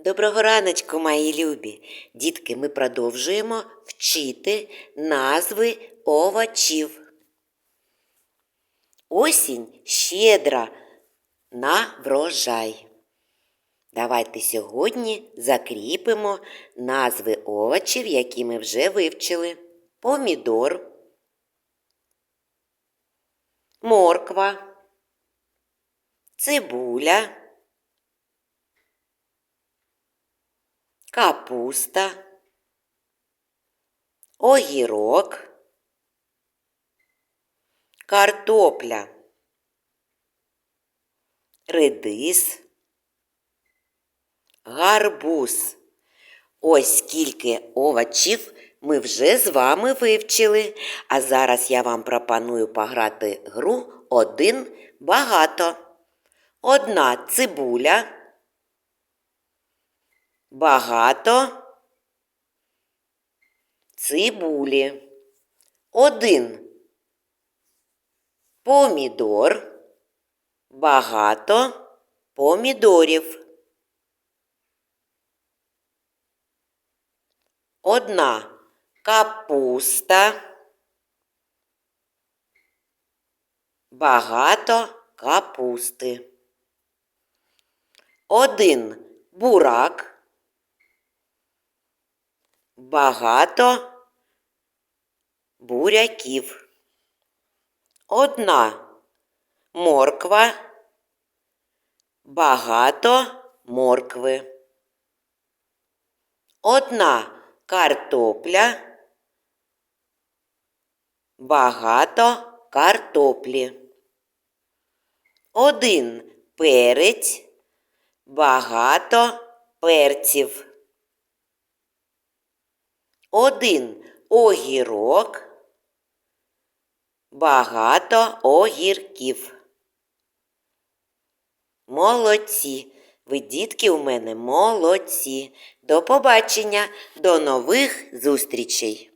Доброго раночку, мої любі! Дітки, ми продовжуємо вчити назви овочів. Осінь щедра на врожай. Давайте сьогодні закріпимо назви овочів, які ми вже вивчили. Помідор, морква, цибуля. Капуста, огірок, картопля, редис, гарбуз. Ось скільки овочів ми вже з вами вивчили. А зараз я вам пропоную пограти гру один багато. Одна цибуля багато цибулі. Один помідор, багато помідорів. Одна капуста, багато капусти. Один бурак, багато буряків. Одна морква, багато моркви. Одна картопля, багато картоплі. Один перець, багато перців. Один огірок, багато огірків. Молодці. Ви, дітки, у мене молодці. До побачення, до нових зустрічей!